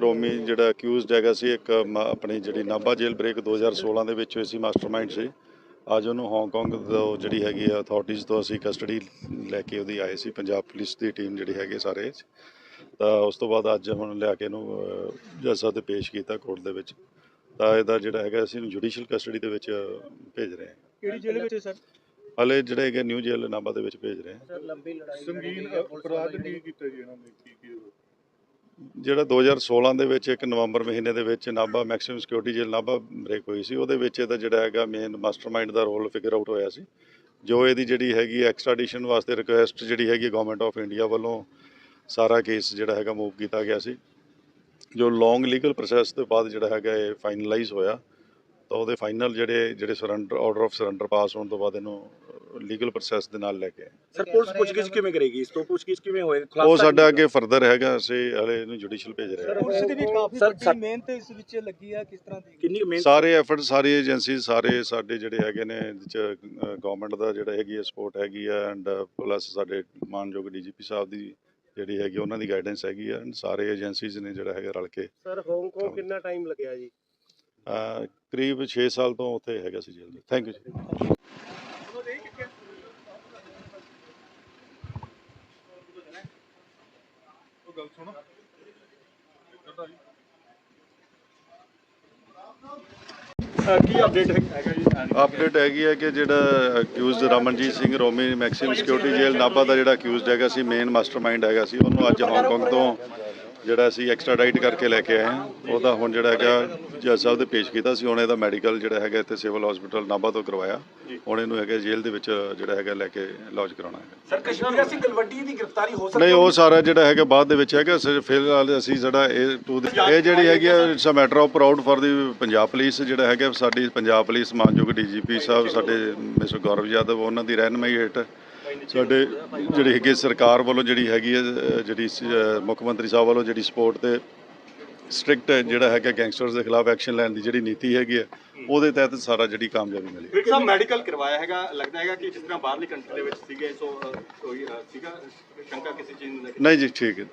ਰੋਮੀ ਜਿਹੜਾ ਅਕਿਊਜ਼ਡ ਹੈਗਾ ਸੀ ਇੱਕ ਮ- ਆਪਣੀ ਜਿਹੜੀ ਨਾਭਾ ਜੇਲ੍ਹ ਬ੍ਰੇਕ 2016 ਦੇ ਵਿੱਚ ਹੋਈ ਸੀ ਮਾਸਟਰਮਾਈਂਡ ਸੀ। ਅੱਜ ਉਹਨੂੰ ਹਾਂਗਕਾਂਗ ਤੋਂ ਜਿਹੜੀ ਹੈਗੀ ਆ ਅਥਾਰਟੀਜ਼ ਤੋਂ ਅਸੀਂ ਕਸਟਡੀ ਲੈ ਕੇ ਉਹਦੀ ਆਏ ਸੀ ਪੰਜਾਬ ਪੁਲਿਸ ਦੀ ਟੀਮ ਜਿਹੜੀ ਹੈਗੀ ਸਾਰੇ ਤਾਂ ਉਸ ਤੋਂ ਬਾਅਦ ਅੱਜ ਹੁਣ ਲਿਆ ਕੇ ਇਹਨੂੰ ਅਹ, ਜੱਜ ਸਾਹਿਬ ਦੇ ਪੇਸ਼ ਕੀਤਾ ਕੋਰਟ ਦੇ ਵਿੱਚ। ਤਾਂ ਇਹਦਾ ਜਿਹੜਾ ਹੈਗਾ ਅਸੀਂ ਇਹਨੂੰ ਜੁਡੀਸ਼ੀਅਲ ਕਸਟਡੀ ਦੇ ਵਿੱਚ ਭੇਜ ਰਹੇ ਹਾਂ। ਕਿਹੜੀ ਜੇਲ੍ਹ ਵਿੱਚ ਸਰ? ਹਲੇ ਜਿਹੜੇ ਹੈਗੇ ਨਿਊ ਜੇਲ੍ਹ ਨਾਭਾ ਦੇ ਵਿੱਚ ਭੇਜ ਰਹੇ ਹਾਂ। ਸਰ ਲੰਬੀ ਲੜਾਈ ਸੰਗੀਨ ਅਪਰਾਧ ਕੀ ਕੀਤਾ ਜੀ ਇਹਨਾਂ ਨੇ ਕੀ ਕੀ ਜਿਹੜਾ 2016 ਦੇ ਵਿੱਚ ਇੱਕ ਨਵੰਬਰ ਮਹੀਨੇ ਦੇ ਵਿੱਚ Nabha maximum security jail Nabha break ਹੋਈ ਸੀ, ਉਹਦੇ ਵਿੱਚ ਇਹਦਾ ਜਿਹੜਾ ਹੈਗਾ ਮੇਨ ਮਾਸਟਰਮਾਈਂਡ ਦਾ ਰੋਲ ਫਿਗਰ ਆਊਟ ਹੋਇਆ ਸੀ, ਜੋ ਇਹਦੀ ਜਿਹੜੀ ਹੈਗੀ ਐਕਸਟ੍ਰੈਡੀਸ਼ਨ ਵਾਸਤੇ ਰਿਕੁਐਸਟ ਜਿਹੜੀ ਹੈਗੀ ਗਵਰਨਮੈਂਟ ਆਫ ਇੰਡੀਆ ਵੱਲੋਂ ਸਾਰਾ ਕੇਸ ਜਿਹੜਾ ਹੈਗਾ ਮੂਵ ਕੀਤਾ ਗਿਆ ਸੀ, ਜੋ ਲੌਂਗ ਲੀਗਲ ਪ੍ਰੋਸੈਸ ਤੋਂ ਬਾਅਦ ਜਿਹੜਾ ਹੈਗਾ ਇਹ ਫਾਈਨਲਾਈਜ਼ ਹੋਇਆ, ਤਾਂ ਉਹਦੇ ਫਾਈਨਲ ਜਿਹੜੇ ਜਿਹੜੇ surrender order of surrender pass ਹੋਣ ਤੋਂ ਬਾਅਦ ਇਹਨੂੰ ਲੀਗਲ ਪ੍ਰੋਸੈਸ ਦੇ ਨਾਲ ਲੈ ਕੇ ਆਏ। ਸਰ ਪੁਲਿਸ ਪੁੱਛਗਿੱਛ ਕਿਵੇਂ ਕਰੇਗੀ? ਇਸ ਤੋਂ ਪੁੱਛਗਿੱਛ ਕਿਵੇਂ ਹੋਏਗਾ ਉਹ ਸਾਡਾ ਅੱਗੇ ਫਰਦਰ ਹੈਗਾ ਅਸੀਂ ਹਲੇ ਇਹਨੂੰ ਜੁਡੀਸ਼ੀਅਲ ਭੇਜ ਰਹੇ ਹਾਂ। ਪੁਲਿਸ ਦੀ ਵੀ ਕਾਫੀ ਵੱਡੀ ਮਿਹਨਤ ਇਸ ਵਿੱਚ ਲੱਗੀ ਆ ਕਿਸ ਤਰ੍ਹਾਂ ਦੀ? ਕਿੰਨੀ ਮਿਹਨਤ? ਸਾਰੇ ਐਫਰਟ ਸਾਰੀ ਏਜੰਸੀ ਸਾਰੇ ਸਾਡੇ ਜਿਹੜੇ ਹੈਗੇ ਨੇ ਗਵਰਨਮੈਂਟ ਦਾ ਜਿਹੜਾ ਹੈਗੀ ਹੈ ਸਪੋਰਟ ਹੈਗੀ ਆ ਐਂਡ ਪਲੱਸ ਸਾਡੇ ਮਾਨਯੋਗ ਡੀਜੀਪੀ ਸਾਹਿਬ ਦੀ ਜਿਹੜੀ ਹੈਗੀ ਉਹਨਾਂ ਦੀ ਗਾਈਡੈਂਸ ਹੈਗੀ ਆ ਸਾਰੇ ਏਜੰਸੀਜ਼ ਨੇ ਜਿਹੜਾ ਹੈਗਾ ਰਲ ਕੇ ਸਰ ਹਾਂਗਕਾਂਗ ਕਿੰਨਾ ਟਾਈਮ ਲੱਗਿਆ ਜੀ? ਕਰੀਬ 6 ਸਾਲ ਤੋਂ ਉੱਥੇ ਹੈਗਾ ਸੀ ਜੇਲ੍ਹ। ਥੈਂਕ ਯੂ ਜੀ। ਉਹ ਗੱਲ ਸੁਣੋ। ਕੀ ਅਪਡੇਟ ਹੈਗਾ ਜੀ? ਅਪਡੇਟ ਹੈਗੀ ਹੈ ਕਿ ਜਿਹੜਾ accused Ramanjit Singh Romi maximum security jail Nabha ਦਾ ਜਿਹੜਾ ਅਕਿਊਜ਼ਡ ਹੈਗਾ ਸੀ ਮੇਨ ਮਾਸਟਰਮਾਈਂਡ ਹੈਗਾ ਸੀ, ਉਹਨੂੰ ਅੱਜ ਹਾਂਗਕਾਂਗ ਤੋਂ ਜਿਹੜਾ ਅਸੀਂ ਐਕਸਟ੍ਰਾਡਾਈਟ ਕਰਕੇ ਲੈ ਕੇ ਆਏ ਹਾਂ ਉਹਦਾ ਹੁਣ ਜਿਹੜਾ ਹੈਗਾ ਜੱਜ ਸਾਹਿਬ ਦੇ ਪੇਸ਼ ਕੀਤਾ ਸੀ ਹੁਣ ਇਹਦਾ ਮੈਡੀਕਲ ਜਿਹੜਾ ਹੈਗਾ ਇੱਥੇ ਸਿਵਲ ਹਸਪੀਟਲ ਨਾਭਾ ਤੋਂ ਕਰਵਾਇਆ। ਹੁਣ ਇਹਨੂੰ ਹੈਗਾ ਜੇਲ੍ਹ ਦੇ ਵਿੱਚ ਜਿਹੜਾ ਹੈਗਾ ਲੈ ਕੇ ਲੌਜ ਕਰਾਉਣਾ ਹੈ ਸਰ ਕਸ਼ਮੀਰ ਸਿੰਘ ਗਲਵੱਡੀ ਦੀ ਗ੍ਰਿਫਤਾਰੀ ਹੋ ਨਹੀਂ ਉਹ ਸਾਰਾ ਜਿਹੜਾ ਹੈਗਾ ਬਾਅਦ ਦੇ ਵਿੱਚ ਹੈਗਾ ਸਿਰਫ ਫਿਲਹਾਲ ਅਸੀਂ ਜਿਹੜਾ ਇਹ ਟੂ ਇਹ ਜਿਹੜੀ ਹੈਗੀ ਆ it's a matter of proud for the Punjab police ਜਿਹੜਾ ਹੈਗਾ ਸਾਡੀ ਪੰਜਾਬ ਪੁਲਿਸ ਮਾਨਯੋਗ ਡੀਜੀਪੀ ਸਾਹਿਬ ਸਾਡੇ ਮਿਸਟਰ ਗੌਰਵ ਯਾਦਵ ਉਹਨਾਂ ਦੀ ਰਹਿਨਮਾਈ ਹੇਠ ਸਾਡੇ ਜਿਹੜੀ ਹੈਗੀ ਸਰਕਾਰ ਵੱਲੋਂ ਜਿਹੜੀ ਹੈਗੀ ਹੈ ਜਿਹੜੀ ਮੁੱਖ ਮੰਤਰੀ ਸਾਹਿਬ ਵੱਲੋਂ ਜਿਹੜੀ ਸਪੋਰਟ ਤੇ ਸਟ੍ਰਿਕਟ ਜਿਹੜਾ ਹੈਗਾ ਗੈਂਗਸਟਰਸ ਦੇ ਖਿਲਾਫ ਐਕਸ਼ਨ ਲੈਣ ਦੀ ਜਿਹੜੀ ਨੀਤੀ ਹੈਗੀ ਹੈ ਉਹਦੇ ਤਹਿਤ ਸਾਰਾ ਜਿਹੜੀ ਕਾਮਯਾਬੀ ਮਿਲੀ ਵਿਕ ਸਾਹਿਬ ਮੈਡੀਕਲ ਕਰਵਾਇਆ ਹੈਗਾ? ਲੱਗਦਾ ਹੈਗਾ ਕਿ ਜਿਸ ਤਰ੍ਹਾਂ ਬਾਹਰਲੀ ਕੰਟਰੀ ਦੇ ਵਿੱਚ ਸੀਗੇ ਸੋ ਕੋਈ ਸੀਗਾ ਸ਼ੰਕਾ ਕਿਸੇ ਚੀਜ਼ ਨੂੰ ਨਹੀਂ ਜੀ ਠੀਕ ਹੈ।